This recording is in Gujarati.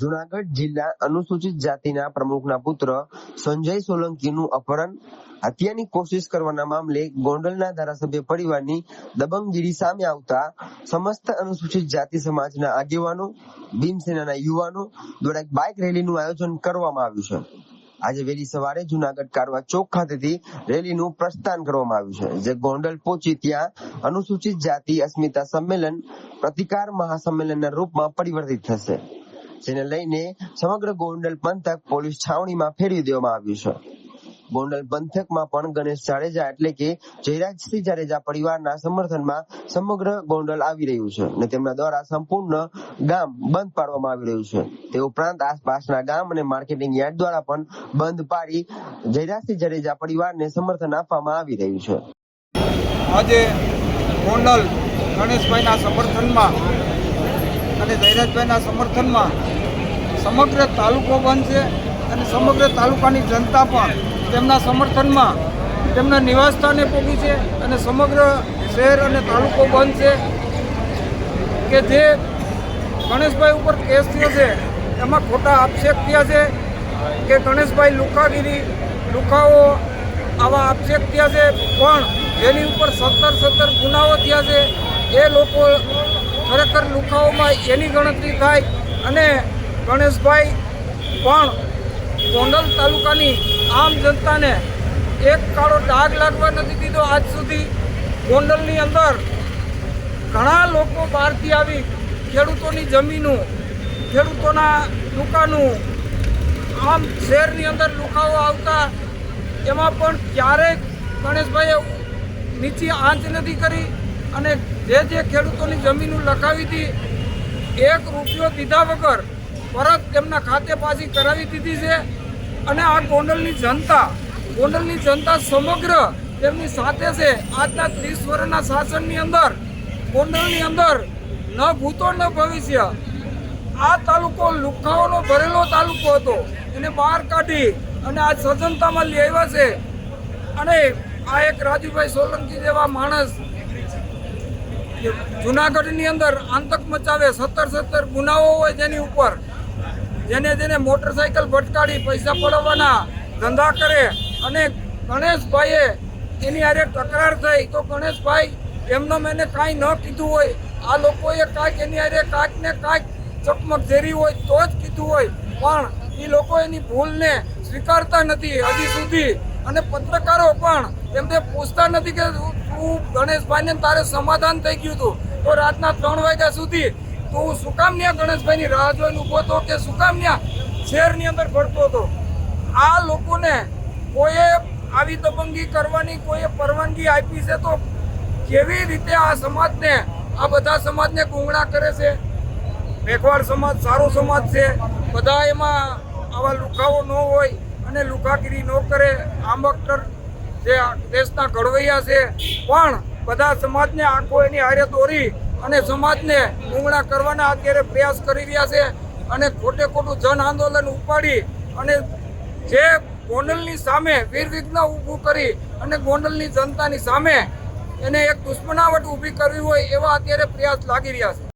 જુનાગઢ જિલ્લા અનુસૂચિત જાતિના પ્રમુખના પુત્ર સંજય સોલંકીનું અપહરણ, હત્યાની કોશિશ કરવાના મામલે ગોંડલના ધારાસભ્ય પરિવારની દબંગગીરી સામે આવતા સમસ્ત અનુસૂચિત જાતિ સમાજના આગેવાનો, ભીમસેનાના યુવાનો દ્વારા એક બાઇક રેલીનું આયોજન કરવામાં આવ્યું છે. આજે વહેલી સવારે જુનાગઢ કારવા ચોક ખાતેથી રેલીનું પ્રસ્થાન કરવામાં આવ્યું છે, જે ગોંડલ પહોંચી ત્યાં અનુસૂચિત જાતિ અસ્મિતા સંમેલન, પ્રતિકાર મહાસંમેલનના રૂપમાં પરિવર્તિત થશે. જેને લઈને સમગ્ર ગોંડલ પંથક પોલીસ છાવણીમાં ફેરવી દેવામાં આવ્યું છે. ગોંડલ પંથકમાં પણ ગણેશ જાડેજા એટલે કે જયરાજસિંહ જાડેજા પરિવારના સમર્થનમાં સમગ્ર ગોંડલ આવી રહ્યું છે અને તેમના દ્વારા સંપૂર્ણ ગામ બંધ પાડવામાં આવી રહ્યું છે. તે ઉપરાંત આસપાસના ગામ અને માર્કેટિંગ યાર્ડ દ્વારા પણ બંધ પાડી જયરાજસિંહ જાડેજા પરિવારને સમર્થન આપવામાં આવી રહ્યું છે. આજે ગોંડલ ગણેશભાઈના સમર્થનમાં અને જયરાજભાઈના સમર્થનમાં સમગ્ર તાલુકો છે અને સમગ્ર તાલુકાની જનતા પણ તેમના સમર્થનમાં તેમના નિવાસસ્થાને પહોંચી છે અને સમગ્ર શહેર અને તાલુકો બંધ છે કે જે ગણેશભાઈ ઉપર કેસ થયો છે, એમાં ખોટા આક્ષેપ થયા છે કે ગણેશભાઈ લુકાગીરી લુકાઓ આવા આક્ષેપ થયા છે, પણ જેની ઉપર સત્તર સત્તર ગુનાઓ થયા છે, એ લોકો ખરેખર લુખાઓમાં એની ગણતરી થાય અને ગણેશભાઈ પણ ગોંડલ તાલુકાની આમ જનતાને એક કાળો ડાઘ લાગવા નથી દીધો. આજ સુધી ગોંડલની અંદર ઘણા લોકો બહારથી આવી ખેડૂતોની જમીનું, ખેડૂતોના દુકાનો, આમ શહેરની અંદર લુખાઓ આવતા, એમાં પણ ક્યારેય ગણેશભાઈએ નીચી આંચ નથી કરી. અને જે જે ખેડૂતોની જમીનો લખાવી હતી, એક રૂપિયો દીધા વગર પરત તેમના ખાતે પાછી કરાવી દીધી છે. અને આ ગોંડલની જનતા ગોંડલની જનતા સમગ્ર તેમની સાથે છે. આજના ત્રીસ વર્ષના શાસનની અંદર, ગોંડલની અંદર ન ભૂતો ન ભવિષ્ય. આ તાલુકો લુખાઓનો ભરેલો તાલુકો હતો. એને બહાર કાઢી અને આ સજનતામાં આવ્યા છે. અને આ એક રાજુભાઈ સોલંકી જેવા માણસ જુનાગઢની અંદર આતંક મચાવે, સત્તર સત્તર ગુનાઓ હોય જેની ઉપર, જેને જેને મોટરસાયકલ ભટકાડી પૈસા પડાવવાના ધંધા કરે અને ગણેશભાઈએ એની હારે તકરાર થઈ, તો ગણેશભાઈ એમનો મેને કાંઈ ન કીધું હોય, આ લોકોએ કાંઈક એની હારે કાંઈક ને કાંઈક ચકમક ઝેરી હોય તો જ કીધું હોય, પણ એ લોકો એની ભૂલને સ્વીકારતા નથી. હજી સુધી અને પત્રકારો પણ એમને પૂછતા નથી કે તું ગણેશભાઈને તારે સમાધાન થઈ ગયું હતું. તો રાતના ત્રણ વાગ્યા સુધી તું શું કામ ન્યા ગણેશભાઈની રાહ જોઈને ઊભો હતો કે શું કામ ન્યા શહેરની અંદર ફરતો હતો? આ લોકોને કોઈએ આવી દબંગી કરવાની, કોઈએ પરવાનગી આપી છે તો કેવી રીતે આ સમાજને, આ બધા સમાજને ગુંગળા કરે છે? મેઘવાળ સમાજ, સારો સમાજ છે. બધા એમાં આવા લુખાઓ ન હોય અને લુખાગીરી ન કરે. આંબકટર જે દેશના ઘડવૈયા છે. પણ બધા સમાજને આંખો એની હારે દોરી અને સમાજને ગુંગળા કરવાના અત્યારે પ્રયાસ કરી રહ્યા છે અને ખોટે ખોટું જન આંદોલન ઉપાડી અને જે ગોંડલની સામે વીર ઊભું કરી અને ગોંડલની જનતાની સામે એને એક દુશ્મનાવટ ઊભી કરવી હોય એવા અત્યારે પ્રયાસ લાગી રહ્યા છે.